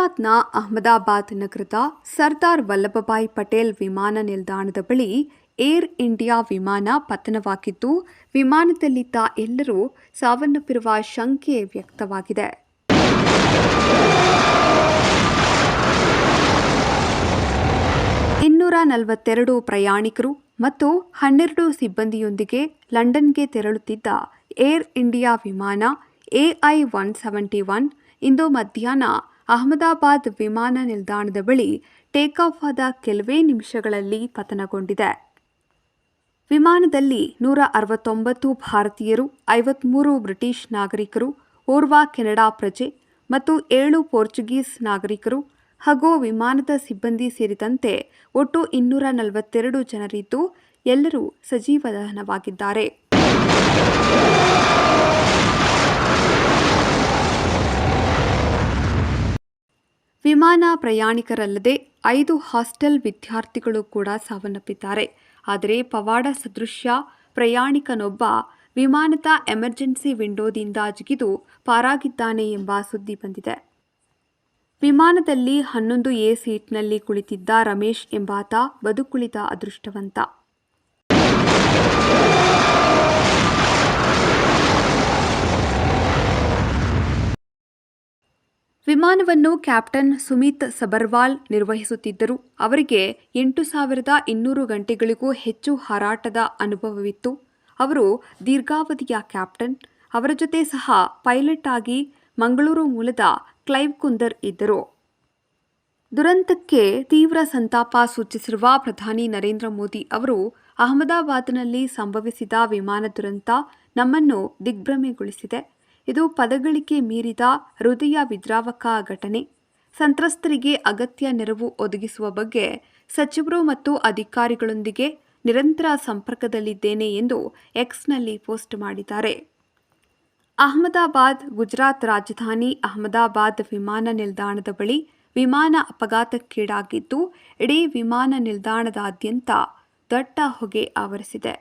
ಗುಜರಾತ್ನ ಅಹಮದಾಬಾದ್ ನಗರದ ಸರ್ದಾರ್ ವಲ್ಲಭಭಾಯ್ ಪಟೇಲ್ ವಿಮಾನ ನಿಲ್ದಾಣದ ಬಳಿ ಏರ್ ಇಂಡಿಯಾ ವಿಮಾನ ಪತನವಾಗಿದ್ದು, ವಿಮಾನದಲ್ಲಿದ್ದ ಎಲ್ಲರೂ ಸಾವನ್ನಪ್ಪಿರುವ ಶಂಕೆ ವ್ಯಕ್ತವಾಗಿದೆ. ಇನ್ನೂರ ನಲವತ್ತೆರಡು ಪ್ರಯಾಣಿಕರು ಮತ್ತು ಹನ್ನೆರಡು ಸಿಬ್ಬಂದಿಯೊಂದಿಗೆ ಲಂಡನ್ಗೆ ತೆರಳುತ್ತಿದ್ದ ಏರ್ ಇಂಡಿಯಾ ವಿಮಾನ ಎಐ ಒನ್ ಸೆವೆಂಟಿ ಒನ್ ಇಂದು ಮಧ್ಯಾಹ್ನ ಅಹಮದಾಬಾದ್ ವಿಮಾನ ನಿಲ್ದಾಣದ ಬಳಿ ಟೇಕಾಫ್ ಆದ ಕೆಲವೇ ನಿಮಿಷಗಳಲ್ಲಿ ಪತನಗೊಂಡಿದೆ. ವಿಮಾನದಲ್ಲಿ ನೂರ ಅರವತ್ತೊಂಬತ್ತು ಭಾರತೀಯರು, ಐವತ್ಮೂರು ಬ್ರಿಟಿಷ್ ನಾಗರಿಕರು, ಓರ್ವ ಕೆನಡಾ ಪ್ರಜೆ ಮತ್ತು ಏಳು ಪೋರ್ಚುಗೀಸ್ ನಾಗರಿಕರು ಹಾಗೂ ವಿಮಾನದ ಸಿಬ್ಬಂದಿ ಸೇರಿದಂತೆ ಒಟ್ಟು ಇನ್ನೂರ ನಲವತ್ತೆರಡು ಜನರಿದ್ದು ಎಲ್ಲರೂ ಸಜೀವ ದಹನವಾಗಿದ್ದಾರೆ. ವಿಮಾನ ಪ್ರಯಾಣಿಕರಲ್ಲದೆ ಐದು ಹಾಸ್ಟೆಲ್ ವಿದ್ಯಾರ್ಥಿಗಳು ಕೂಡ ಸಾವನ್ನಪ್ಪಿದ್ದಾರೆ. ಆದರೆ ಪವಾಡ ಸದೃಶ್ಯ ಪ್ರಯಾಣಿಕನೊಬ್ಬ ವಿಮಾನದ ಎಮರ್ಜೆನ್ಸಿ ವಿಂಡೋದಿಂದ ಜಿಗಿದು ಪಾರಾಗಿದ್ದಾನೆ ಎಂಬ ಸುದ್ದಿ ಬಂದಿದೆ. ವಿಮಾನದಲ್ಲಿ ಹನ್ನೊಂದು ಎ ಸೀಟ್ನಲ್ಲಿ ಕುಳಿತಿದ್ದ ರಮೇಶ್ ಎಂಬಾತ ಬದುಕುಳಿದ ಅದೃಷ್ಟವಂತ. ವಿಮಾನವನ್ನು ಕ್ಯಾಪ್ಟನ್ ಸುಮಿತ್ ಸಬರ್ವಾಲ್ ನಿರ್ವಹಿಸುತ್ತಿದ್ದರು. ಅವರಿಗೆ ಎಂಟು ಸಾವಿರದ ಇನ್ನೂರು ಗಂಟೆಗಳಿಗೂ ಹೆಚ್ಚು ಹಾರಾಟದ ಅನುಭವವಿತ್ತು. ಅವರು ದೀರ್ಘಾವಧಿಯ ಕ್ಯಾಪ್ಟನ್. ಅವರ ಜೊತೆ ಸಹ ಪೈಲಟ್ ಆಗಿ ಮಂಗಳೂರು ಮೂಲದ ಕ್ಲೈವ್ ಕುಂದರ್ ಇದ್ದರು. ದುರಂತಕ್ಕೆ ತೀವ್ರ ಸಂತಾಪ ಸೂಚಿಸಿರುವ ಪ್ರಧಾನಿ ನರೇಂದ್ರ ಮೋದಿ ಅವರು ಅಹಮದಾಬಾದ್ನಲ್ಲಿ ಸಂಭವಿಸಿದ ವಿಮಾನ ದುರಂತ ನಮ್ಮನ್ನು ದಿಗ್ಭ್ರಮೆಗೊಳಿಸಿದೆ. ಇದು ಪದಗಳಿಗೆ ಮೀರಿದ ಹೃದಯ ವಿದ್ರಾವಕ ಘಟನೆ. ಸಂತ್ರಸ್ತರಿಗೆ ಅಗತ್ಯ ನೆರವು ಒದಗಿಸುವ ಬಗ್ಗೆ ಸಚಿವರು ಮತ್ತು ಅಧಿಕಾರಿಗಳೊಂದಿಗೆ ನಿರಂತರ ಸಂಪರ್ಕದಲ್ಲಿದ್ದೇನೆ ಎಂದು ಎಕ್ಸ್ನಲ್ಲಿ ಪೋಸ್ಟ್ ಮಾಡಿದ್ದಾರೆ. ಅಹಮದಾಬಾದ್, ಗುಜರಾತ್ ರಾಜಧಾನಿ ಅಹಮದಾಬಾದ್ ವಿಮಾನ ನಿಲ್ದಾಣದ ಬಳಿ ವಿಮಾನ ಅಪಘಾತಕ್ಕೀಡಾಗಿದ್ದು, ಇಡೀ ವಿಮಾನ ನಿಲ್ದಾಣದಾದ್ಯಂತ ದಟ್ಟ ಹೊಗೆ ಆವರಿಸಿದೆ.